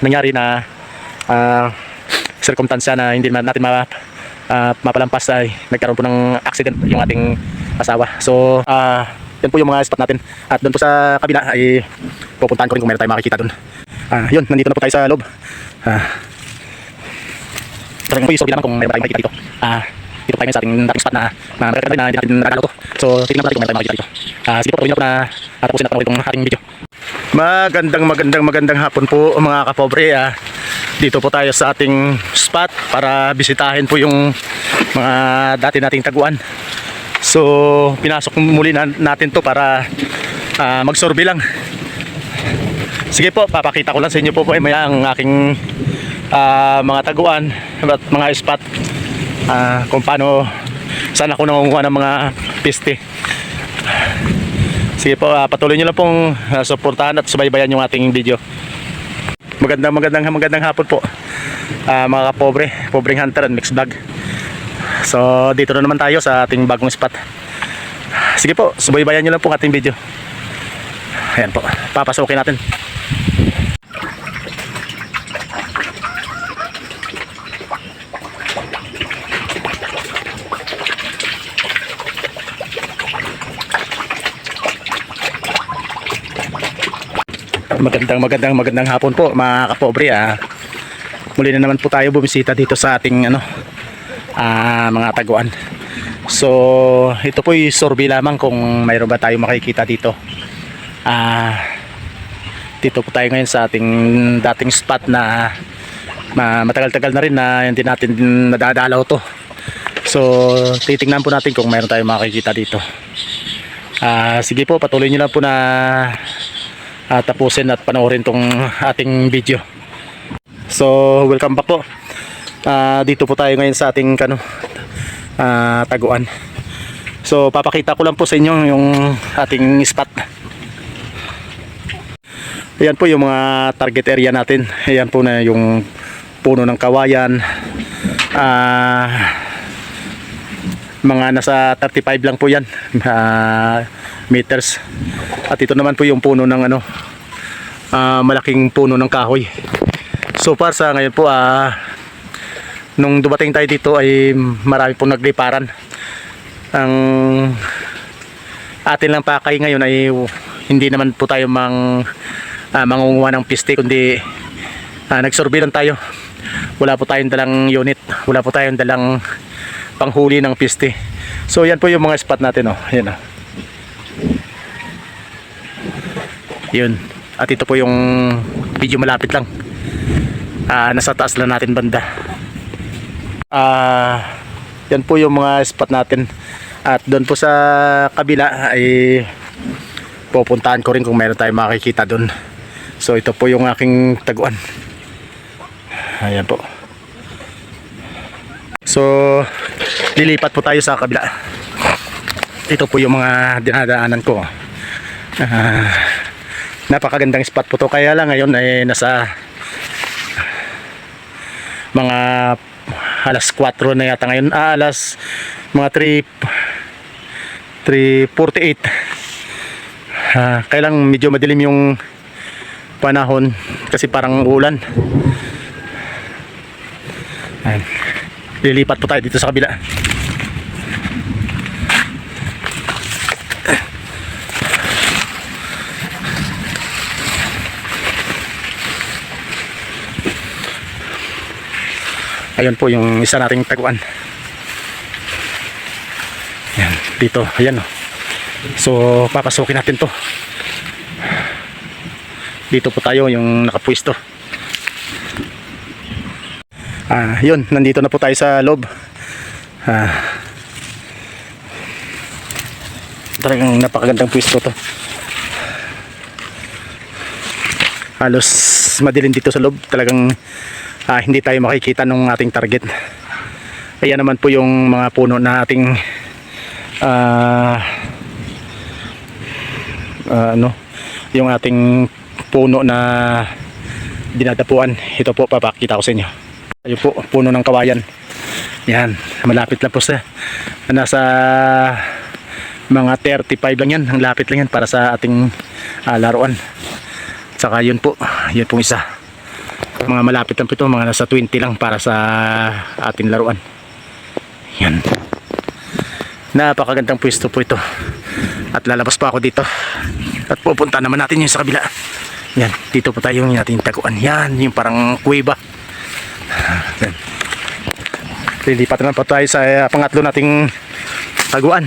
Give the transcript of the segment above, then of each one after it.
nangyari na uh, circumstansya na hindi natin ma, ah, mapalampas ay nagkaroon po ng accident yung ating asawa. So, ah, yan po yung mga spot natin. At doon po sa kabila ay pupuntahan ko rin kung meron tayong makikita doon. Ah, yun, nandito na po tayo sa loob. Ah, talagang po yung sorry naman kung meron tayong makikita dito. Ah, dito tayo sa ating dating spot na na magkakaroon na hindi natin nakakalo to. So, tingnan po natin kung meron makikita dito. Ah, sige po, tuloy na po na at tapusin na po itong ating video. Magandang magandang magandang hapon po mga kapobre. Ah, dito po tayo sa ating spot para bisitahin po yung mga dati nating taguan. So, pinasok muli na, natin to para ah, magsorbe lang. Sige po, papakita ko lang sa inyo po po eh, maya ang aking ah, mga taguan at mga spot ah, kung paano saan ako nangunguha ng mga piste. Sige po, ah, patuloy nyo lang pong ah, suportahan at subaybayan yung ating video. Magandang magandang magandang hapon po. Ah, mga kapobre, pobreng hunter and mixed vlog. So, dito na naman tayo sa ating bagong spot. Sige po, subaybayan nyo lang po ating video. Ayan po, papasukin natin. Magandang magandang magandang hapon po mga kapobre ah. Muli na naman po tayo bumisita dito sa ating ano ah, mga taguan. So ito po yung survey lamang kung mayroon ba tayo makikita dito. Ah dito po tayo ngayon sa ating dating spot na ma- matagal-tagal na rin na hindi natin nadadalaw to. So titingnan po natin kung mayroon tayong makikita dito. Ah sige po patuloy niyo lang po na ah, tapusin at panoorin tong ating video. So, welcome back po. Ah, dito po tayo ngayon sa ating kano ah, taguan. So, papakita ko lang po sa inyo yung ating spot. Ayan po yung mga target area natin. Ayan po na yung puno ng kawayan. Ah, mga nasa 35 lang po yan ah, meters at ito naman po yung puno ng ano ah, malaking puno ng kahoy so far sa ngayon po ah, nung dumating tayo dito ay marami pong nagliparan ang atin lang pakay ngayon ay hindi naman po tayo mang ah, mangunguha ng piste kundi ah, nagsurvey lang tayo wala po tayong dalang unit wala po tayong dalang panghuli ng piste. So yan po yung mga spot natin oh. Yan oh. Yun. At ito po yung video malapit lang. Ah, nasa taas lang natin banda. Ah, yan po yung mga spot natin. At doon po sa kabila ay pupuntahan ko rin kung meron tayong makikita doon. So ito po yung aking taguan. Ayan po. So, lilipat po tayo sa kabila. Ito po yung mga dinadaanan ko. Ah, napakagandang spot po to. Kaya lang ngayon ay nasa mga alas 4 na yata ngayon. Ah, alas mga 3 3.48 ah, kaya lang medyo madilim yung panahon kasi parang ulan Ayan. Lilipat po tayo dito sa kabila. Ayun po yung isa nating taguan. Yan, dito, ayan oh. So, papasukin natin to. Dito po tayo yung nakapwesto. Ah, yun, nandito na po tayo sa loob. Ah. Talagang napakagandang pwesto to. Halos madilim dito sa loob. Talagang ah, hindi tayo makikita ng ating target. Kaya naman po yung mga puno na ating ah, ah, ano, yung ating puno na dinadapuan. Ito po papakita ko sa inyo. Ayun po, puno ng kawayan. Yan, malapit lang po sa nasa mga 35 lang yan. Ang lapit lang yan para sa ating ah, laruan. Tsaka yun po, yun pong isa. Mga malapit lang po ito mga nasa 20 lang para sa ating laruan. Yan. Napakagandang pwesto po ito. At lalabas pa ako dito. At pupunta naman natin yung sa kabila. Yan dito po tayo yung ating taguan. Yan yung parang kuweba. Yan. lilipat na po tayo sa uh, pangatlo nating taguan.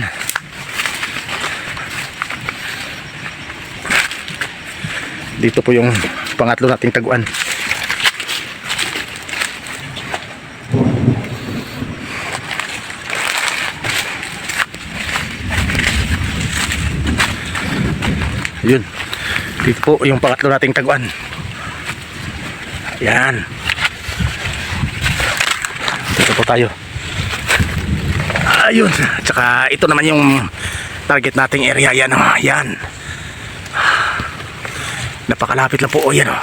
Dito po yung pangatlo nating taguan yun. Dito po yung pangatlo nating taguan. Yan dito po tayo. Ayun. Tsaka ito naman yung target nating area. Yan oh. yan napakalapit lang po. Oh yan oh.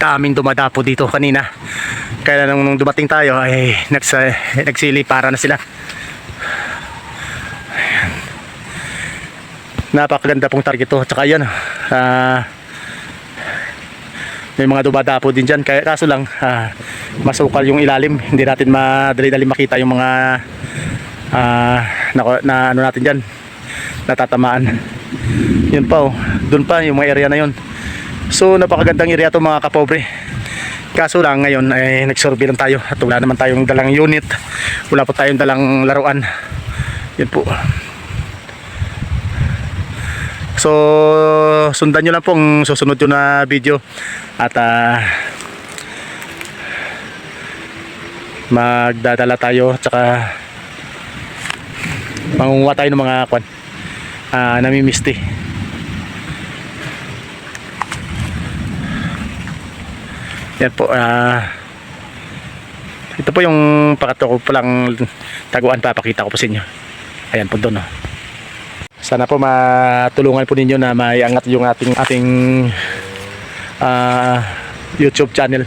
Daming dumadapo dito kanina. Kaya nung, dumating tayo ay nagsa, nagsili para na sila napakaganda pong target to. Tsaka yan ah may mga dumadapo din dyan. Kaya kaso lang ah, masukal yung ilalim. Hindi natin madali-dali makita yung mga ah, na, na ano natin dyan. Natatamaan. Yun pa oh. Dun pa yung mga area na yun. So napakagandang area to mga kapobre. Kaso lang ngayon ay nagsurvey lang tayo. At wala naman tayong dalang unit. Wala pa tayong dalang laruan. Yun po So, sundan nyo lang pong susunod yun na video. At ah, magdadala tayo. Tsaka mangunguha tayo ng mga kwan. Ah, namimisti. Yan po. Ah, ito po yung pakato ko palang taguan papakita ko po sa inyo. Ayan po doon. Oh. Sana po matulungan po ninyo na maiangat yung ating ating ah, YouTube channel.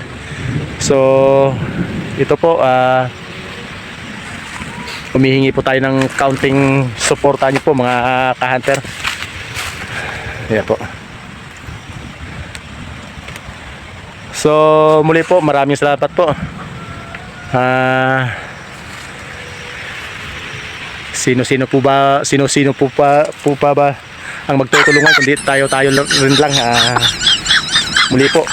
So ito po ah humihingi po tayo ng counting suporta niyo po mga ka-hunter. Ayan po. So muli po maraming salamat po. Ah sino-sino po ba sino-sino po pa po pa ba ang magtutulungan? Kundi tayo-tayo rin lang ah, muli po.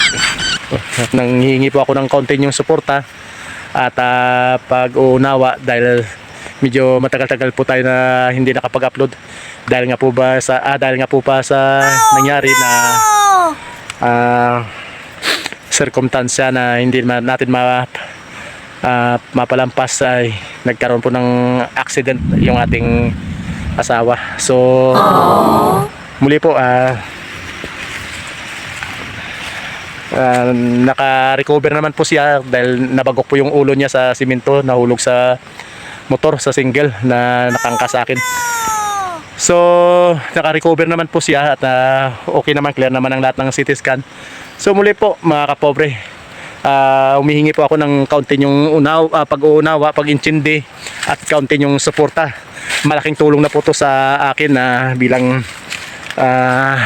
At nanghihingi po ako ng konti yung suporta at ah, pag-uunawa dahil medyo matagal-tagal po tayo na hindi nakapag-upload. Dahil nga po ba sa ah, dahil nga po pa sa nangyari na ah circumstansya na hindi natin ma ah, mapalampas ay nagkaroon po ng accident yung ating asawa. So muli po ah ah, naka-recover naman po siya dahil nabagok po yung ulo niya sa simento, nahulog sa motor sa single na nakangka sa akin. So, naka-recover naman po siya at ah, okay naman, clear naman ang lahat ng CT scan. So muli po mga kapobre, Ah, humihingi po ako ng kaunti yung unaw, ah, pag-uunawa, pag-intindi at kaunti yung suporta. Malaking tulong na po to sa akin na bilang ah,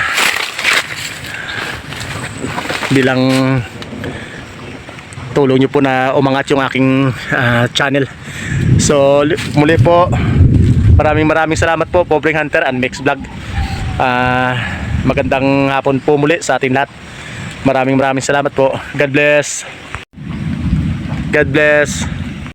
bilang tulong nyo po na umangat yung aking ah, channel. So li- muli po, maraming maraming salamat po Pobreng Hunter and Mix Vlog. Ah, magandang hapon po muli sa ating lahat. Maraming maraming salamat po. God bless. God bless.